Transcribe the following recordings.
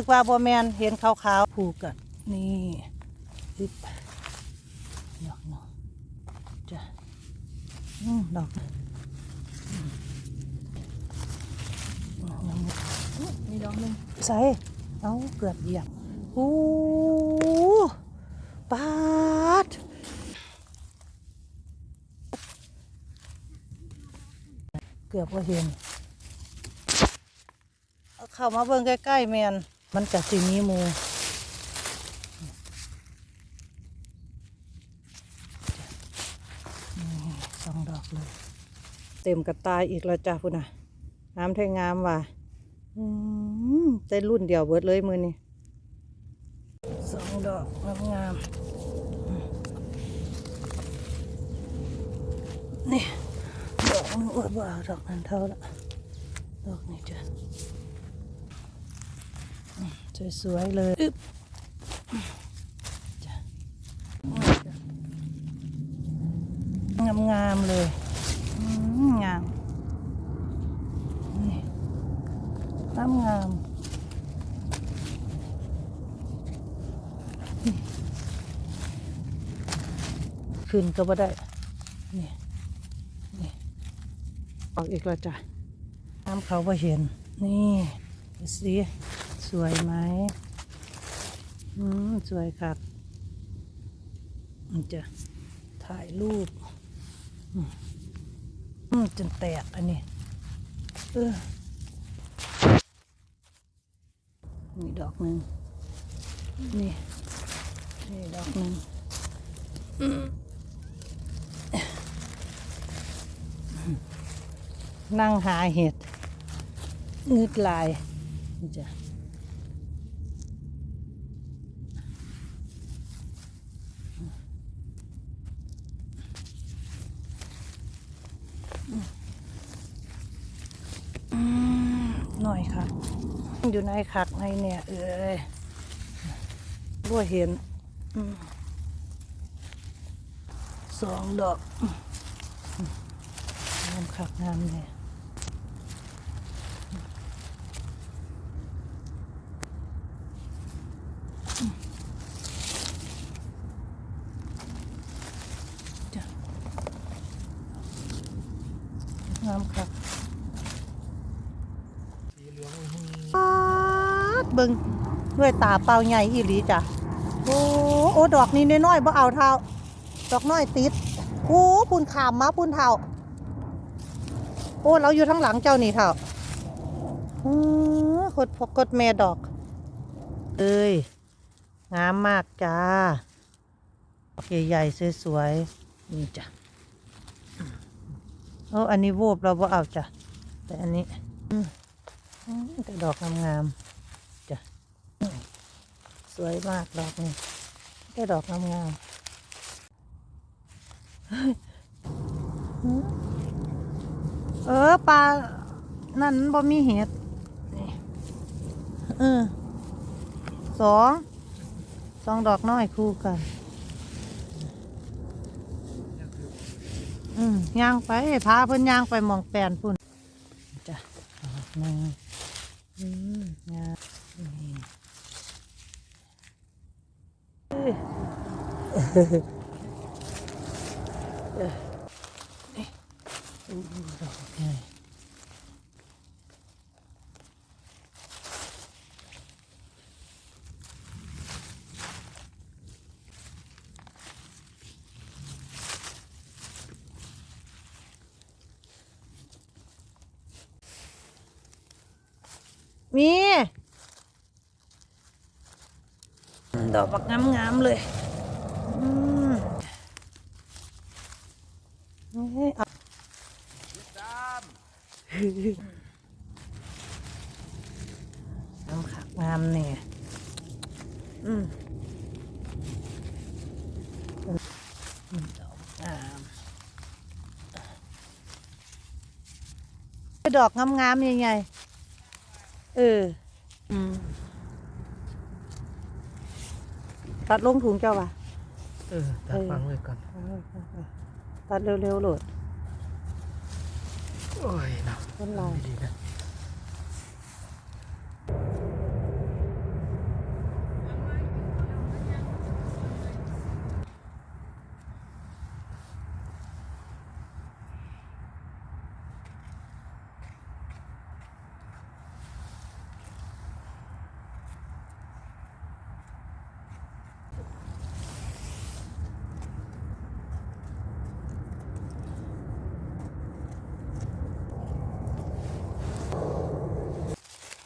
นึกว่าบ่แมนเห็นขาวๆผูกกันนี่อึบดอกนจ้ะอืมดอกมีดอกหนึงใส่เอาเกือบเหยียบโอ้ปาดเกือบว่าเห็นเอาเข้ามาเบิ่งใกล้ๆแมน มันจะสีมีหมูสองดอกเลย เต็มกระตายอีกแล้วจ้าพุ่นน่ะ น้ำแทงงามว่ะอืมได้รุ่นเดียวเบิดเลยมือนี่สองดอกงามๆอืมนี่ ดอกนึงอวดว่าดอกนั้นเท่าละดอกนี้จ้ะ สวยๆเลยอึ๊บงามๆเลยงามนี่งามงามขึ้นก็บ่ได้ นี่ นี่ ออกอีกแล้วจ้ะน้ำเขาบ่เห็น นี่ดูสิ สวยไหมอืมสวยครับมันจะถ่ายรูปอืมจนแตกอันนี้เออมีดอกหนึ่งนี่นี่ดอกหนึ่งนั่งหาเห็ดงึดลายนี่จ้ะอืม หน่อยค่ะ อยู่ในขักในเนี่ย เอ้ยบ่เห็นอสองดอกอืมงามขักงามเนี่ยจ้ะงามครั บิ่งด้วยตาเปล่าใหญ่อีหลีจ้ะโอ้โอ้ดอกนี้น้อยๆบ่เอาเท่าดอกน้อยติดโอ้ปุ่นขามมาปุ่นเท่าโอ้เราอยู่ทั้งหลังเจ้านี่เท่าอือคดพกกดแม่ดอก เอ้ยงามมากจ้าใหญ่ๆสวยๆนี่จ้ะโอ้อันนี้โวบเราบ่เอาจ้ะแต่อันนี้อืมแต่ดอกงามๆ วยมากดอกนี้แต่ดอกงามๆเฮ้ยอืมเออปลา นั่นบ่มีเห็ดเออสองสองดอกน้อยคู่กัน อืมย่างไปพาเพิ่นย่างไปมองแปลนพุ่นจ้ะดอกหนึ่งอืมงามนี่เอ้ยเอ้ยนี่อู้ดอกใหญ่ มี ดอกบักงามๆเลย เอาน้ำขักงามเนี่ยอืมดอกงามดอกงามๆยังไง เออ อืม ตัดลงถุงเจ้าว่ะ เออตัดฟังเลยก่อนเออเออเออตัดเร็วๆโหลด โอ้ยเนาะต้นลายดีๆนะ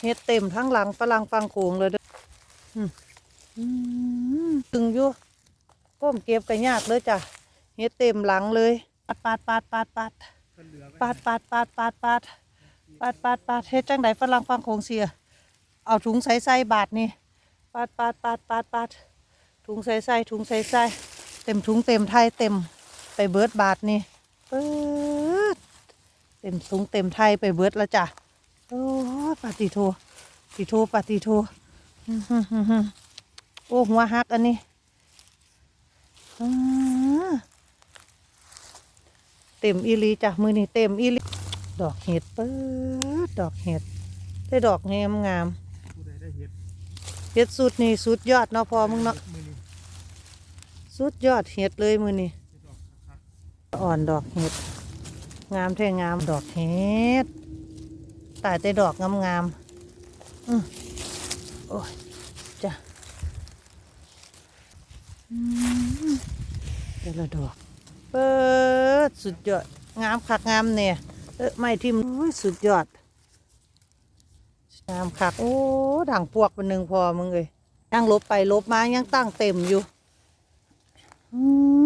เฮ็ดเต็มทั้งหลังฝรั่งฟังโขงเลยเด้อตึงอยู่ก้มเก็บกันยากเลยจ้ะเฮ็ดเต็มหลังเลยปาดปาดปาดปาดปาดปาดปาดปาดปาดปาดปาดปาดปาดเฮ็ดจังไดฝรั่งฟังโขงเสีย เอาถุงใส่ใส่บาทนี่ปาดปาดปาดปาดปาดถุงใส่ใส่ถุงใส่ใส่เต็มถุงเต็มไทยเต็มไปเบิดบาทนี่เปิดเต็มถุงเต็มไทยไปเบิดแล้วจ้ะ อ้ยปาติโทติโทปาติโทอื้อหือหือหือโอ้หัวหักอันนี้อื้อเต็มอีหลีจ้ะมือนี่เต็มอีหลีดอกเห็ดเปิดดอกเห็ดได้ดอกงามงามผู้ใดได้เห็ดเห็ดสุดนี่สุดยอดเนาะพอมึงเนาะมือนี้สุดยอดเห็ดเลยมือนี่เห็ดออกคักอ่อนดอกเห็ด งามแท้งามดอกเห็ด ตายแต่ดอกงามงามๆอือโอ้ยจ้ะอืมแต่ละดอกเปิดสุดยอด งามคักงามเนี่ยเออไม่ทิมสุดยอดงามคักโอ้ด่างพวกเป็นหนึ่งพอมึงเลยยังลบไปลบมายังตั้งเต็มอยู่อื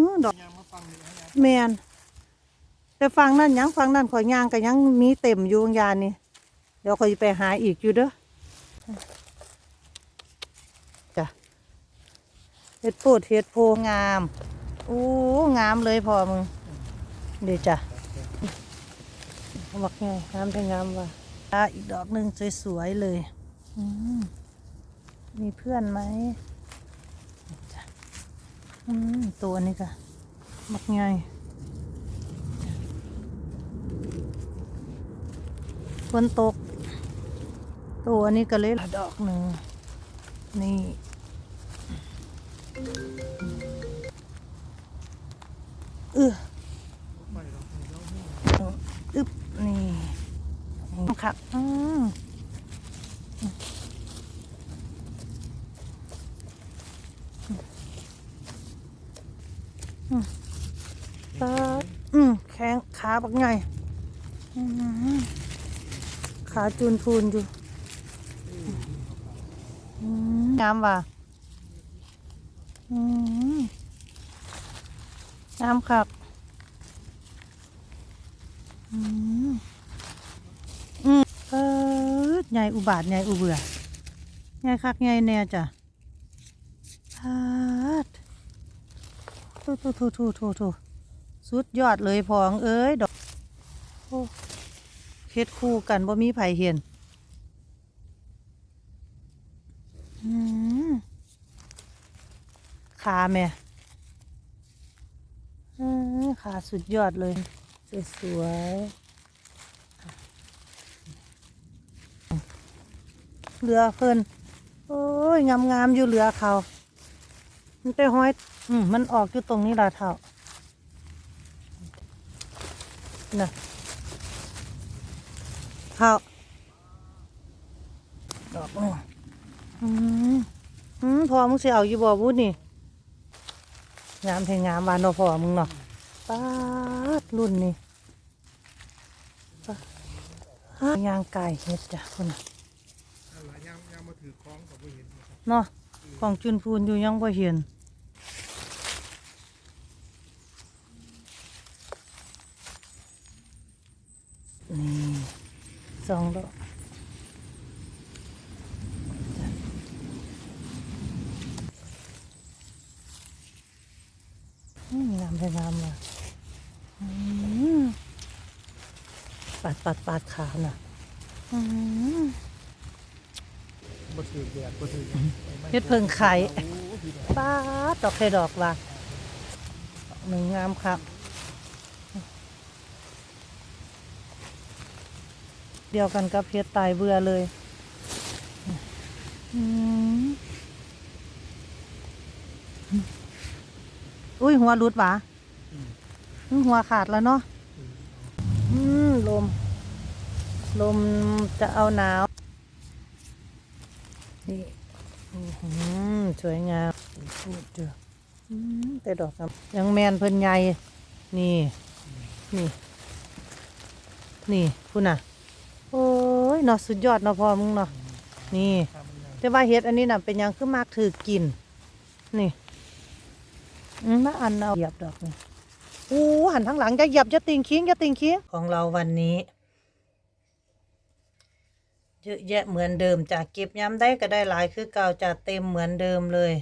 อดอกๆยางมาฟังนี่ให้นแมนแต่ฟังนั่นยังฟังนั่นขอยยางก็ยังมีเต็มอยู่ยานนี่ ดี๋ยวขอยไปหาอีกอยู่เด้อจ้ะเฮ็ดโพดเฮ็ดโพงามโอ้งามเลยพอมึงเดี๋ยวจ้ะบอกไงงามเป็นงามว่ะอีกดอกหนึ่งสวยๆเลยอืมมีเพื่อนไหมอืมตัวนี้ค่ะมักง่ายฝนตก ตัวนี้ก็เลยดอกหนึ่งนี่เออไปเราไปเราเนี่ยอึบนี่ครับอืมอืมตาอืมแข้งขาบักไงขาจูนพูนอยู่อืม งามว่ะอืมงามครับอืมอืมเออใหญ่อุบาทใหญ่อุเบื่อใหญ่คักใหญ่แน่จ้ะพาดทูทูทูทูทูทูสุดยอดเลยพองเอ้ยดอกโอ้เฮ็ดคู่กันบ่มีไผเห็นอืม ขาแม่เออขาสุดยอดเลย สวยๆเรือเพิ่นโอ้ย งามๆอยู่เรือเขา มันไปห้อย อืมมันออกอยู่ตรงนี้ละเท่าน่ะเท่าดอกหนึ่ง อืมอืมพอมึงสิเอาอยู่บ่บุญนี่งามแทงงามวานเนาะพอมึงเนาะปาดรุ่นนี่ยางไก่เฮ็ดจ้ะคนน่ยจ้ะครับเนาะของจุนพูนอยู่ยังบ่เห็นนี่สองดอกอืมงามเลยงามเลยอืม ปัดปัดปัดขาวน่ะอืมบ่ถือแดดบ่ถือเฮ็ดเพิ่งไข่โอ้พี่ดอกป้าดดอกไข่ดอกว่ะดอกหนึ่งงามครับเดียวกันกับเพชรตายเบื่อเลยอืมอุ้ยหัวรุดหวะอืมหัวขาดแล้วเนาะ อืมลม ลมจะเอาหนาว นี่สวยงามพูดเจออืมแต่ดอกยังแมนเพิ่นใหญ่ นี่ นี่ นี่คุณน่ะ โอ้ยเนาะสุดยอดเนาะพอมึงเนาะ นี่แต่ว่าเฮ็ดอันนี้น่ะเป็นยังคือมากถือกิน นี่อืมมาอันเอาเหยียบดอกนี่ อู้หันทั้งหลังจะหยับจะติงคิงจะติงคิงของเราวันนี้ เยอะแยะเหมือนเดิมจากเก็บย้ำได้ก็ได้หลายคือเก่าจะเต็มเหมือนเดิมเลย